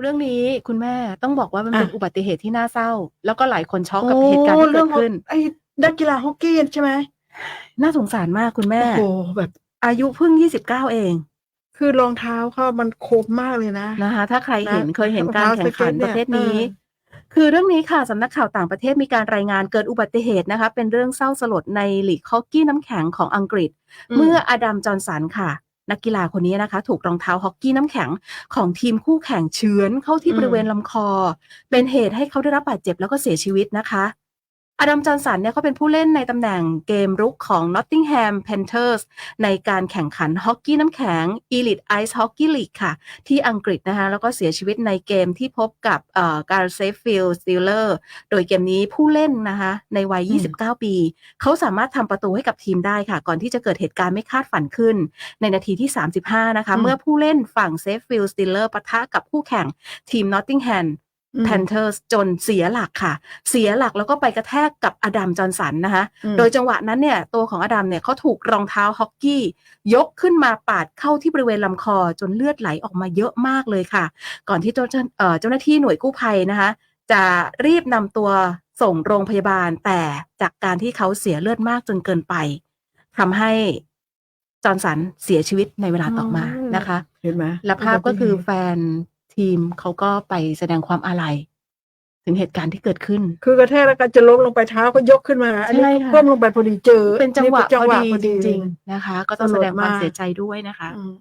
เรื่องนี้คุณแม่ต้องบอกว่ามันอะเป็นอุบัติเหตุที่น่าเศร้า แล้วก็หลายคนช็อกกับเหตุการณ์ที่เรื่เกิองดขึ้น ไอ้นักกีฬาฮอกกี้ใช่ไหมน่าสงสารมากคุณแม่ โอ้โหแบบ อายุเพิ่ง 29 เองคือรองเท้าเขามันคมมากเลยนะ นะคะ ถ้าใครเห็นนะเคยเห็นการแข่งขันรองเท้าสเก็ตเนี่ยประเภทนี้เออคือเรื่องนี้ค่ะสำนักข่าวต่างประเทศมีการรายงานเกิดอุบัติเหตุนะคะ เป็นเรื่องเศร้าสลดในลีกฮอกกี้น้ำแข็งของอังกฤษ เมื่ออดัมจอห์นสันค่ะ นักกีฬาคนนี้นะคะ ถูกรองเท้าฮอกกี้น้ำแข็งของทีมคู่แข่งเฉือนเข้าที่อืมบริเวณลำคอ เป็นเหตุให้เขาได้รับบาดเจ็บแล้วก็เสียชีวิตนะคะ อดัมจอห์นสันเนี่ยเขาเป็นผู้เล่นในตำแหน่งเกมรุกของ Nottingham Panthers ในการแข่งขันฮอกกี้น้ำแข็ง Elite Ice Hockey League ค่ะ ที่อังกฤษนะคะแล้วก็เสียชีวิตในเกมที่พบกับเอ่อการเซฟฟิลด์สติลเลอร์โดยเกมนี้ผู้เล่นนะคะในวัยอืม29 ปี เขาสามารถทำประตูให้กับทีมได้ค่ะ ก่อนที่จะเกิดเหตุการณ์ไม่คาดฝันขึ้น ในนาทีที่ 35 นะคะอืมเมื่อผู้เล่นฝั่งเซฟฟิลด์สติลเลอร์ปะทะกับคู่แข่งทีม Nottingham อืม แพนเทอร์สจนเสียหลักค่ะ เสียหลักแล้วก็ไปกระแทกกับอดัมจอห์นสันนะคะอืมโดยจังหวะนั้นเนี่ยตัวของอดัมเนี่ยเขาถูกรองเท้าฮอกกี้ ยกขึ้นมาปาดเข้าที่บริเวณลำคอจนเลือดไหลออกมาเยอะมากเลยค่ะ ก่อนที่เจ้าเอ่อเจ้าหน้าที่หน่วยกู้ภัยนะคะ จะรีบนำตัวส่งโรงพยาบาลแต่จากการที่เขาเสียเลือดมากจนเกินไปทำให้จอห์นสันเสียชีวิตในเวลาต่อมานะคะเห็นไหมและภาพก็คือแฟน ทีมเขาก็ไปแสดงความอาลัย ถึงเหตุการณ์ที่เกิดขึ้น คือกระแทกแล้วก็จะล้มลงไปเท้าก็ยกขึ้นมา อันนี้ใช่ค่ะ ก้มลงไปพอดีเจอเป็นจังหวะนี่พอดีจเลยริง ๆ นะคะ ก็ต้องแสดงความเสียใจด้วยนะคะอืม